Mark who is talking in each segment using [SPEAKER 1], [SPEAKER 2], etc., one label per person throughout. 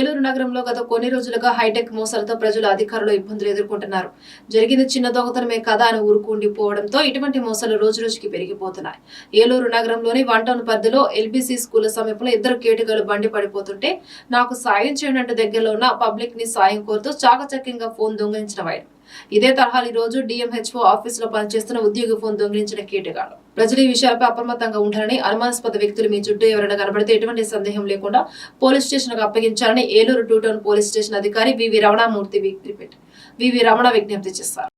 [SPEAKER 1] ఏలూరు నగరంలో గత కొన్ని రోజులుగా హైటెక్ మోసాలతో ప్రజలు అధికారులు ఇబ్బందులు ఎదుర్కొంటున్నారు. జరిగింది చిన్న దొంగతనమే కదా అని ఊరుకుండిపోవడంతో ఇటువంటి మోసాలు రోజు రోజుకి పెరిగిపోతున్నాయి. ఏలూరు నగరంలోని వన్ టౌన్ పరిధిలో ఎల్బీసీ స్కూల్ సమీపంలో ఇద్దరు కేటుగాలు బండి పడిపోతుంటే నాకు సాయం చేయండి దగ్గరలో ఉన్న పబ్లిక్ని సాయం కోరుతూ చాకచక్యంగా ఫోన్ దొంగిలించిన వైరం. ఇదే తరహా ఈ రోజు డిఎంహెచ్ఓ ఆఫీస్లో పనిచేస్తున్న ఉద్యోగి ఫోన్ దొంగిలించిన కీటకాలు. ప్రజలు ఈ విషయాలపై అప్రమత్తంగా ఉండాలని అనుమానాస్పద వ్యక్తులు మీ చుట్టూ ఎవరైనా కనబడితే ఎటువంటి సందేహం లేకుండా పోలీస్ స్టేషన్కు అప్పగించాలని Eluru two town police station అధికారి వివి రమణమూర్తి వివి రమణ విజ్ఞప్తి చేశారు.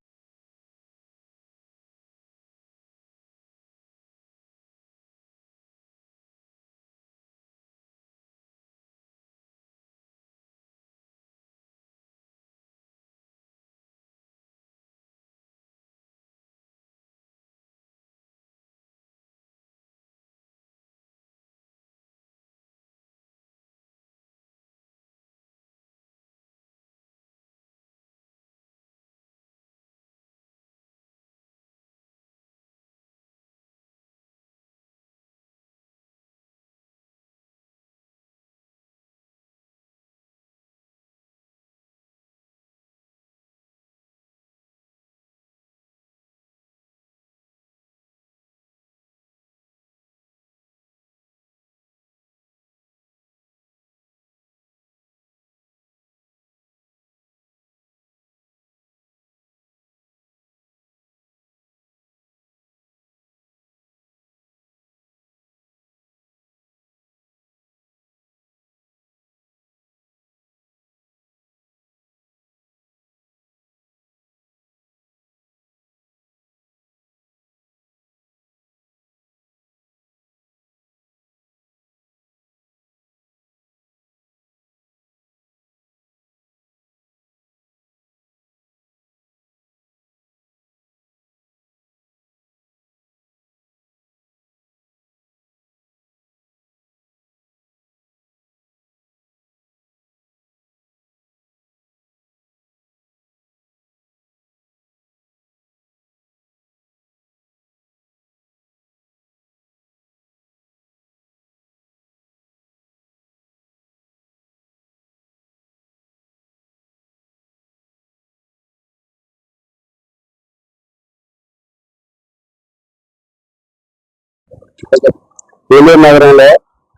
[SPEAKER 2] ఏలూరు నగరంలో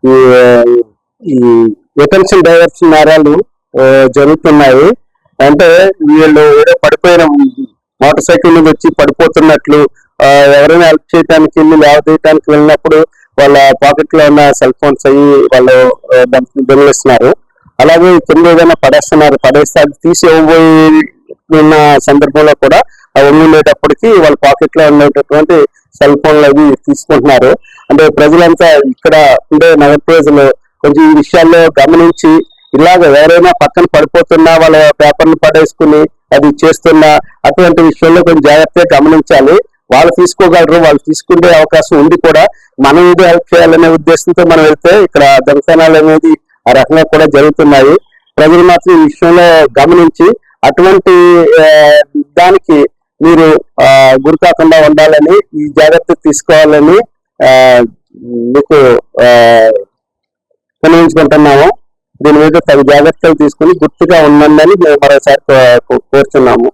[SPEAKER 2] ఈ ఈ ఎటెన్షన్ డైవర్స్ నేరాలు జరుగుతున్నాయి. అంటే వీళ్ళు ఏదో పడిపోయిన మోటార్ సైకిల్ మీద వచ్చి పడిపోతున్నట్లు ఎవరైనా హెల్ప్ చేయడానికి వెళ్ళి లేవదీయడానికి వెళ్ళినప్పుడు వాళ్ళ పాకెట్లో ఉన్న సెల్ ఫోన్స్ అయ్యి వాళ్ళు ఆ, దొంగిలిస్తున్నారు. అలాగే కింద ఏదైనా పడేస్తున్నారు పడేస్తే అది తీసి ఇవ్వబోయి ఉన్న సందర్భంలో కూడా ఆ ఉండేటప్పటికి వాళ్ళ పాకెట్లో ఉండేటటువంటి సెల్ ఫోన్లు అవి తీసుకుంటున్నారు. అంటే ప్రజలంతా ఇక్కడ ఉండే నగర ప్రజలు కొంచెం ఈ విషయాల్లో గమనించి ఇలాగ ఎవరైనా పక్కన పడిపోతున్నా వాళ్ళ పేపర్లు పడేసుకుని అది చేస్తున్నా అటువంటి విషయంలో కొంచెం జాగ్రత్తగా గమనించాలి. వాళ్ళు తీసుకోగలరు వాళ్ళు తీసుకునే అవకాశం ఉంది కూడా. మనం ఇది హెల్ప్ చేయాలనే ఉద్దేశంతో మనం వెళ్తే ఇక్కడ దొంగతనాలు అనేది ఆ రకంగా కూడా జరుగుతున్నాయి. ప్రజలు మాత్రం ఈ విషయంలో గమనించి అటువంటి దానికి మీరు గురికాకుండా ఉండాలని ఈ జాగ్రత్త తీసుకోవాలని మీకు ఆ, దీని మీద తగు జాగ్రత్తలు తీసుకుని గుర్తుగా ఉండండి మేము మరోసారి కో- కోరుతున్నాము